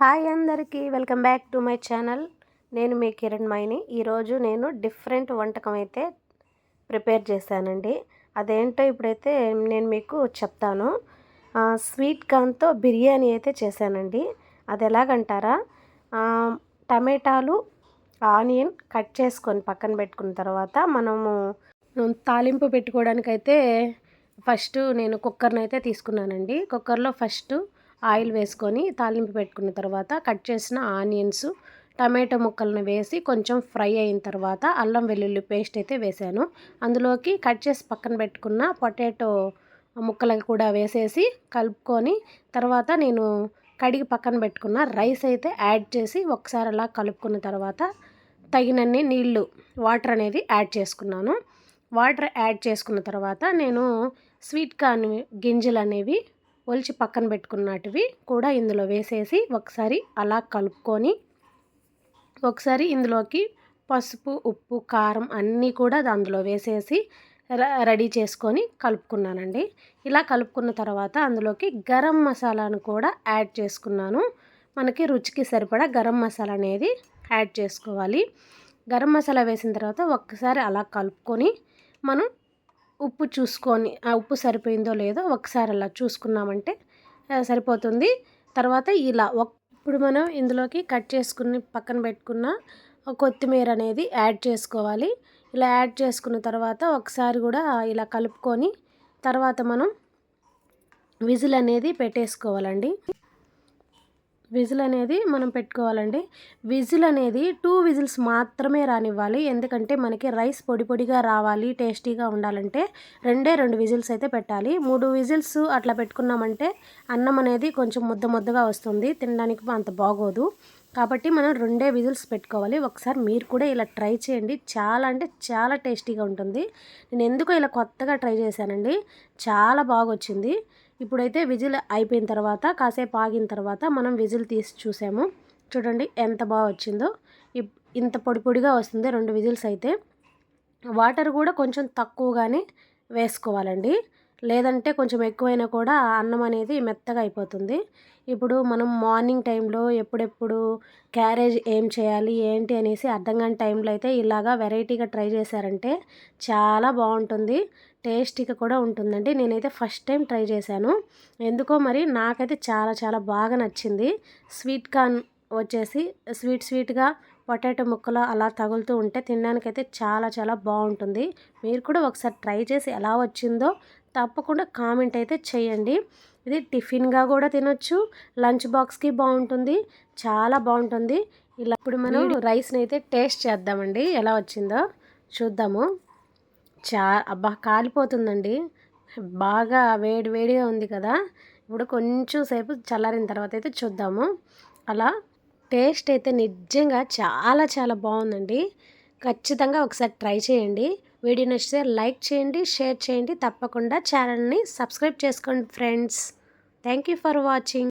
Hi అందరికీ welcome back to my channel. నేను మీ కిరణ్ మైని. ఈరోజు నేను డిఫరెంట్ వంటకం అయితే ప్రిపేర్ చేశానండి. అదేంటో ఇప్పుడైతే నేను మీకు చెప్తాను. స్వీట్ కార్న్తో బిర్యానీ అయితే చేశానండి. అది ఎలాగంటారా? టమాటాలు ఆనియన్ కట్ చేసుకొని పక్కన పెట్టుకున్న తర్వాత మనము తాలింపు పెట్టుకోవడానికైతే ఫస్ట్ నేను కుక్కర్ని అయితే తీసుకున్నానండి. కుక్కర్లో ఫస్ట్ ఆయిల్ వేసుకొని తాలింపు పెట్టుకున్న తర్వాత కట్ చేసిన ఆనియన్స్ టమాటో ముక్కలను వేసి కొంచెం ఫ్రై అయిన తర్వాత అల్లం వెల్లుల్లి పేస్ట్ అయితే వేసాను. అందులోకి కట్ చేసి పక్కన పెట్టుకున్న పొటాటో ముక్కలు కూడా వేసేసి కలుపుకొని తర్వాత నేను కడిగి పక్కన పెట్టుకున్న రైస్ అయితే యాడ్ చేసి ఒకసారి అలా కలుపుకున్న తర్వాత తగినన్ని నీళ్ళు వాటర్ అనేది యాడ్ చేసుకున్నాను. వాటర్ యాడ్ చేసుకున్న తర్వాత నేను స్వీట్ కార్న్ గింజలు అనేవి ఒలిచి పక్కన పెట్టుకున్నటివి కూడా ఇందులో వేసేసి ఒకసారి అలా కలుపుకొని ఒకసారి ఇందులోకి పసుపు ఉప్పు కారం అన్నీ కూడా అందులో వేసేసి రెడీ చేసుకొని కలుపుకున్నానండి. ఇలా కలుపుకున్న తర్వాత అందులోకి గరం మసాలాను కూడా యాడ్ చేసుకున్నాను. మనకి రుచికి సరిపడా గరం మసాలా అనేది యాడ్ చేసుకోవాలి. గరం మసాలా వేసిన తర్వాత ఒక్కసారి అలా కలుపుకొని మనం ఉప్పు చూసుకొని ఆ ఉప్పు సరిపోయిందో లేదో ఒకసారి అలా చూసుకున్నామంటే సరిపోతుంది. తర్వాత ఇలా ఇప్పుడు మనం ఇందులోకి కట్ చేసుకుని పక్కన పెట్టుకున్న కొత్తిమీర అనేది యాడ్ చేసుకోవాలి. ఇలా యాడ్ చేసుకున్న తర్వాత ఒకసారి కూడా ఇలా కలుపుకొని తర్వాత మనం విజిల్ అనేది పెట్టేసుకోవాలండి. విజిల్ అనేది మనం పెట్టుకోవాలండి. విజిల్ అనేది టూ విజిల్స్ మాత్రమే రానివ్వాలి. ఎందుకంటే మనకి రైస్ పొడి పొడిగా రావాలి టేస్టీగా ఉండాలంటే రెండే రెండు విజిల్స్ అయితే పెట్టాలి. మూడు విజిల్స్ అట్లా పెట్టుకున్నామంటే అన్నం అనేది కొంచెం ముద్ద ముద్దగా వస్తుంది. తినడానికి అంత బాగోదు. కాబట్టి మనం రెండే విజిల్స్ పెట్టుకోవాలి. ఒకసారి మీరు కూడా ఇలా ట్రై చేయండి. చాలా అంటే చాలా టేస్టీగా ఉంటుంది. నేను ఎందుకో ఇలా కొత్తగా ట్రై చేశానండి. చాలా బాగా వచ్చింది ఇప్పుడైతే విజిల్ అయిపోయిన తర్వాత కాసేపు ఆగిన తర్వాత మనం విజిల్ తీసి చూసాము. చూడండి ఎంత బాగా వచ్చిందో. ఇంత పొడి పొడిగా వస్తుంది రెండు విజిల్స్ అయితే. వాటర్ కూడా కొంచెం తక్కువగానే వేసుకోవాలండి. లేదంటే కొంచెం ఎక్కువైనా కూడా అన్నం అనేది మెత్తగా అయిపోతుంది. ఇప్పుడు మనం మార్నింగ్ టైంలో ఎప్పుడెప్పుడు క్యారేజ్ ఏం చేయాలి ఏంటి అనేసి అర్థం కాని టైంలో అయితే ఇలాగా వెరైటీగా ట్రై చేశారంటే చాలా బాగుంటుంది. టేస్టీగా కూడా ఉంటుందండి. నేనైతే ఫస్ట్ టైం ట్రై చేశాను. ఎందుకో మరి నాకైతే చాలా చాలా బాగా నచ్చింది. స్వీట్ కార్న్ వచ్చేసి స్వీట్ స్వీట్గా పొటాటో ముక్కలు అలా తగులుతూ ఉంటే తినడానికైతే చాలా చాలా బాగుంటుంది. మీరు కూడా ఒకసారి ట్రై చేసి ఎలా వచ్చిందో తప్పకుండా కామెంట్ అయితే చేయండి. ఇది టిఫిన్గా కూడా తినొచ్చు. లంచ్ బాక్స్కి బాగుంటుంది. చాలా బాగుంటుంది. ఇలా ఇప్పుడు మనం రైస్ని అయితే టేస్ట్ చేద్దామండి. ఎలా వచ్చిందో చూద్దాము. చా అబ్బా! కాలిపోతుందండి. బాగా వేడి వేడిగా ఉంది కదా! ఇప్పుడు కొంచెం సేపు చల్లారిన తర్వాత అయితే చూద్దాము. అలా టేస్ట్ అయితే నిజంగా చాలా చాలా బాగుందండి. ఖచ్చితంగా ఒకసారి ట్రై చేయండి. వీడియో నచ్చితే లైక్ చేయండి షేర్ చేయండి. తప్పకుండా ఛానల్ని సబ్స్క్రైబ్ చేసుకోండి friends. Thank you for watching.